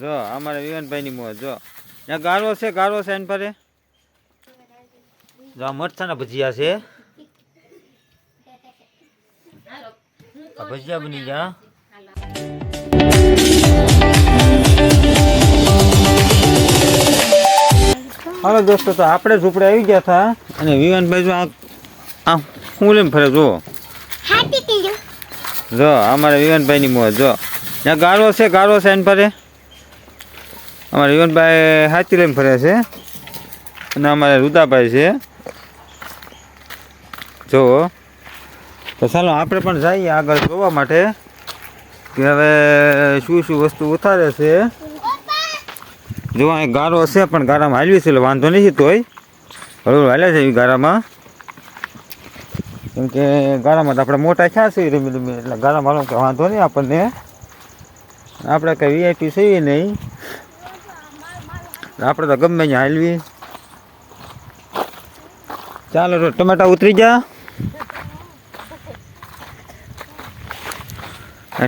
જો અમારે વિવાનભાઈની મોજ જો. ત્યાં ગારો છે ગારો છે એની પરે જો આ મરચાના ભજીયા છે. આ ભજીયા બની ગયા હાલો દોસ્તો તો આપણે ઝૂંપડે આવી ગયા હતા. અને વિવાનભાઈ જો આ આ હું લઈને ફરે જો જો અમારે વિવાનભાઈની મોજ જો. ત્યાં ગારો છે ગારો છે એની પરે અમારે યુવનભાઈ હાથી લઈને ફરે છે. અને અમારે રુદાભાઈ છે. જુઓ તો ચાલો આપણે પણ જઈએ આગળ જોવા માટે. કે હવે શું શું વસ્તુ ઉતારે છે. જો અહીં ગારો છે, પણ ગારામાં હાલવી છે, એટલે વાંધો નથી તોય હળવું હાલ્યા છે એ ગારામાં. કેમ કે ગારામાં તો આપણે મોટા થયા છીએ ધીમે ધીમે એટલે ગારામાં હાલો વાંધો નહીં આપણને. આપણે કંઈ વીઆઈપી છીએ નહીં. આપણે તો ગમે ત્યાં હાલવી. ચાલો ટમેટા ઉતરી જા.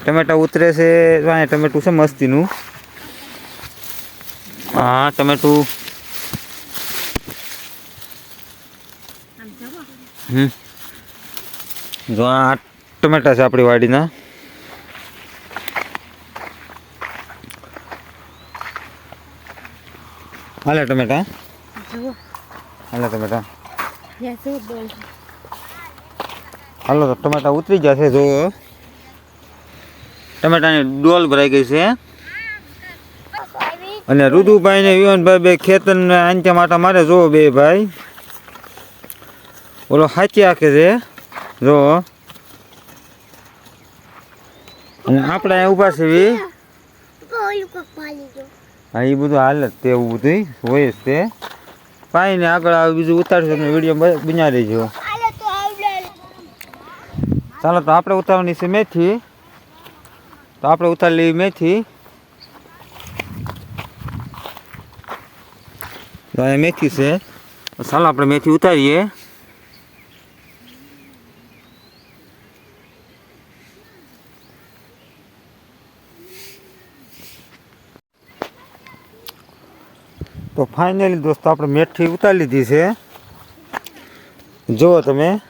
ટમેટા ઉતરે છે અહીંયા ટમેટું છે મસ્તીનું. હા, ટમેટું. હમ. જો આ ટમેટા છે આપણી વાડીના. હાલે ટમેટા હાલે ટમેટા હાલો તો ટમેટા ઉતરી જશે જો ટમેટાની ડોલ ભરાઈ ગઈ છે અને રુદુભાઈ ને વિવનભાઈ બે ખેતર આંચા માટા મારે જો બે ભાઈ ઓલો હાચી આખે છે જો અને આપણે ઊભા છે. હા એ બધું હાલ જ તે એવું બધું હોય જ તે. પાઈ ને આગળ આવે બીજું ઉતારશું તમને વીડિયો બના દેજો. ચાલો તો આપણે ઉતારવાની છે મેથી. તો આપણે ઉતારી લેવી મેથી. તો અહીંયા મેથી છે. તો ચાલો આપણે મેથી ઉતારીએ. તો ફાઇનલી દોસ્તો આપણે મેથી ઉતારી લીધી છે. જુઓ તમે.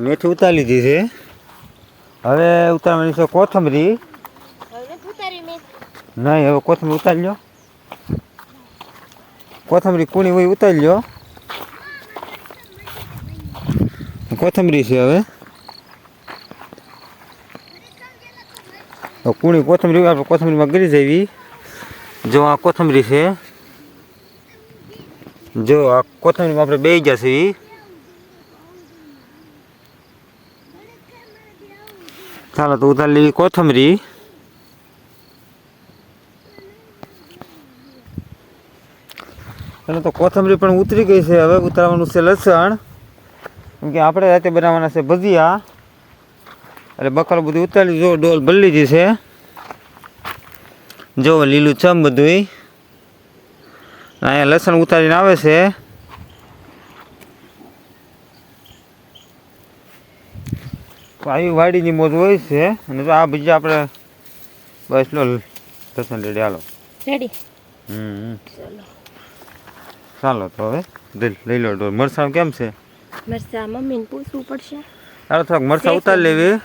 મેથી ઉતારી લીધી છે. હવે ઉતારવાની છે કોથમરી. નહીં, હવે કોથમરી ઉતારી લો કોથમરી કુણી હોય ઉતારી લો કોથમરી છે હવે. કુણી કોથમરી આપણે કોથમરીમાં ગરી જવી જો આ કોથમરી છે. જો, આ કોથમરીમાં આપણે બે ગયા છે ચાલો, તો ઉતારી લેવી કોથમરી. ચાલો તો કોથમરી પણ ઉતરી ગઈ છે હવે, ઉતારવાનું છે લસણ. કેમ કે આપણે રાતે બનાવવાના છે ભજીયા. એટલે બકર બધું ઉતારી જો ડોલ ભરી જશે જો લીલું ચમ બધું અહીંયા લસણ ઉતારીને આવે છે. આવી વાડીની મોજ હોય છે. અને તો આ બીજા આપણે બસ લો લસણ રેડી હાલો. રેડી. હમ ચાલો તો હવે લઈ- લો ડોલ. મરસાં કેમ છે? મરસા મમ્મીને પૂછવું પડશે. ચાલો થોડાક મરચાં ઉતારી લેવી.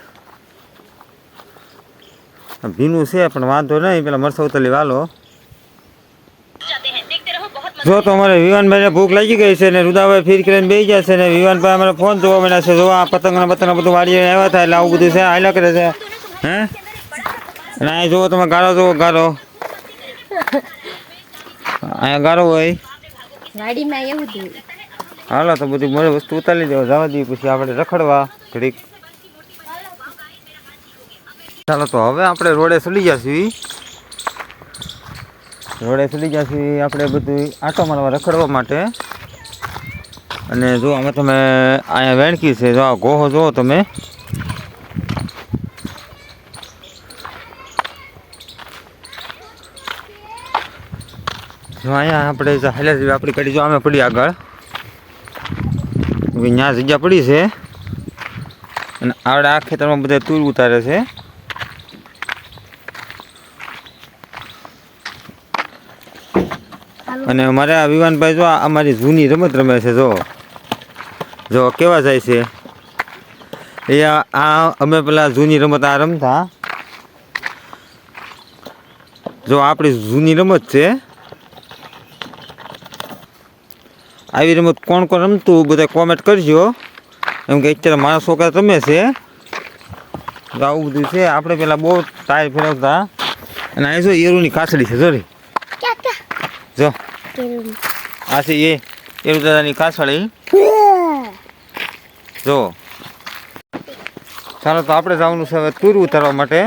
ભીનું છે પણ વાંધો નહીં. પેલા મરસા ઉતારી લેવા. હાલો. જો તો અમારે વિવાનભાઈને ભૂખ લાગી ગઈ છે ને રુદાભાઈ ફીર કરીને બેસી ગયા છે ને વિવાનભાઈ અમારે ફોન જોવા મળ્યા છે જો આ પતંગ ને પતંગ બધું વાડીએ આવ્યા હતા એટલે આવું બધું છે હાલ્યા કરે છે. હે? અને અહીંયા જુઓ તમે ગારો જુઓ ગારો. અહીંયા ગારો હોય. વાડીમાં એવું જ હોય. હાલો તો બધી મળે વસ્તુ ઉતારી દેવા જવા દઈએ પછી આપણે રખડવા ઘડીક. ચાલો તો હવે આપણે રોડે ચડી જશું. રોડે ચડી જશું આપણે બધું આટો મારવા રખડવા માટે. અને જો અમે તમે અહીંયા વેણકી છે, જો આ ગોહો જુઓ તમે. જો અહીંયા આપણે હાલ્યા જેવી આપણી કડી જો અમે પડી આગળ. ત્યાં જગ્યા પડી છે. અને આવડે આ ખેતરમાં બધા તૂર ઉતારે છે. અને મારે આ વિવાનભાઈ જો આ અમારી જૂની રમત રમે છે જો. જો કેવા જાય છે? એ આ અમે પેલા જૂની રમત આ રમતા. જો આપણી જૂની રમત છે. આવી રમત કોણ કોણ રમતું બધા કોમેન્ટ કરજો. એમ કે અત્યારે મારા છોકરા રમે છે. આવું બધું છે. આપણે પેલા બહુ ટાયર ફેરવતા. અને અહીં જો એરુની કાસડી છે સોરી જો. આ છે એ એરુ દાદાની કાસળી જો ચાલો તો આપણે જવાનું છે હવે તૂર ઉતારવા માટે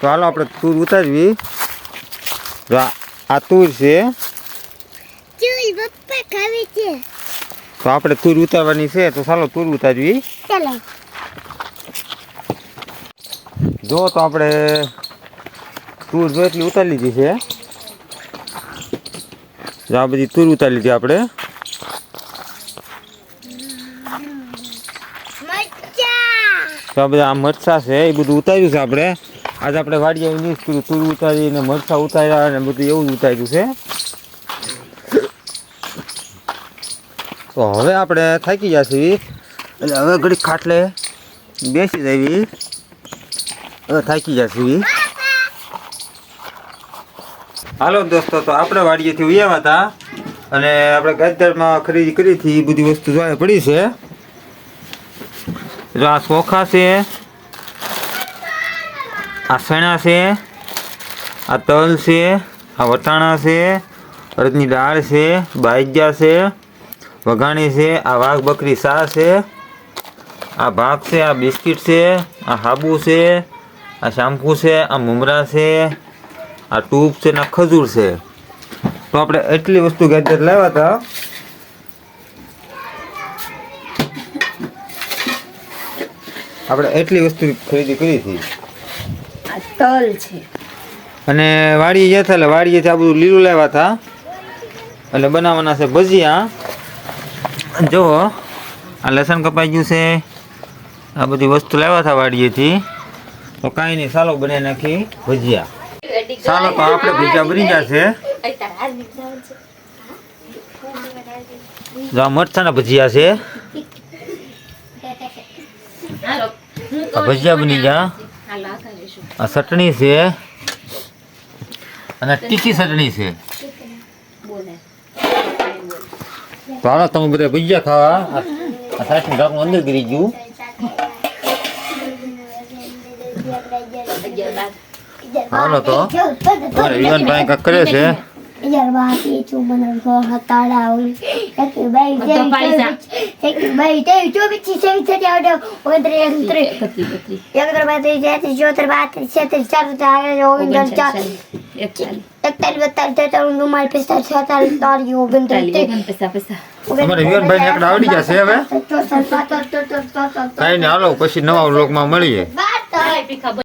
તો હાલો આપણે તૂર ઉતારવી જો આ- આ તૂર છે ચૂલ પપ્પા ખાવે છે તો આપણે તૂર ઉતારવાની છે તો ચાલો તૂર ઉતારવી ચાલો જો તો આપણે તૂર જો એટલી ઉતારી લીધી છે જો આ બધી તૂર ઉતારી લીધી આપણે. આ બધા આ મરચા છે એ બધું ઉતાર્યું છે આપણે. આજે આપણે વાડીએ આવીને કર્યું તૂર ઉતારી ને મરચા ઉતાર્યા અને બધું એવું જ ઉતાર્યું છે. તો હવે આપણે થાકી ગયા છીએ. એટલે હવે ઘડી ખાટલે બેસી જવી હવે થાકી ગયા છીએ. હાલો દોસ્તો, તો આપણે વાડીએથી ઉયાવા હતા અને આપણે ગાજરમાં ખરીદી કરી હતી એ બધી વસ્તુ જોવા પડી છે. જો આ ચોખા છે, આ સણા છે, આ તલ છે, આ વટાણા છે, અડદની દાળ છે બાજ્યા છે, વઘાણી છે, આ વાઘ બકરી સા છે, આ ભાગ છે, આ બિસ્કિટ છે, આ હાબુ છે, આ શાંપુ છે, આ મુમરા છે આ ટૂપ છે ને ખજૂર છે. તો આપણે એટલી વસ્તુ ગાજર લાવ્યા હતા. આપણે એટલી વસ્તુ ખરીદી કરી હતી. તલ છે. અને વાડીએ ગયા હતા એટલે વાડીએથી આ બધું લીલું લાવ્યા હતા. એટલે બનાવવાના છે ભજીયા. જુઓ આ લસણ કપાઈ ગયું છે. આ બધી વસ્તુ લાવ્યા હતા વાડીએથી. તો કાંઈ નહીં સાલો બનાવી નાખી ભજીયા. ચાલો તો આપણે ભજીયા બની ગયા છે. જો મરચાના ભજીયા છે. ભજીયા બની ગયા. હાલો આ ચટણી છે. અને તીખી ચટણી છે. તો તમે બધા ભજીયા ખાવા. આ સાસનું ઢાંકણું અંદર ગીરી ગયું. એક બાઈ તે ચોવીસ થી છવ્વીસ થતી આવડે ઓગણત્રીસ એકત્રીસ બત્રી બત્રી એકત્ર બાત્રીસ તેત્રીસ ચોત્રીસ પાંત્રીસ છત્રીસ ચાલીસ આવે ઓગણચાલીસ ચાર એકચાલીસ એકતાલીસ બેતાલીસ તેતાલીસ ચુમ્માલીસ પિસ્તાલીસ છેતાલીસ તારીસ ઓગણત્રીસ ઓગણ પૈસા પૈસા અમારે વિવાનભાઈને એકડા આવડી ગયા છે હવે ચોસઠ, પાસઠ, ચોસઠ, ચોસઠ, કાંઈ નહીં હાલો પછી નવા વ્લોગમાં મળીએ બાર હાય, પીખા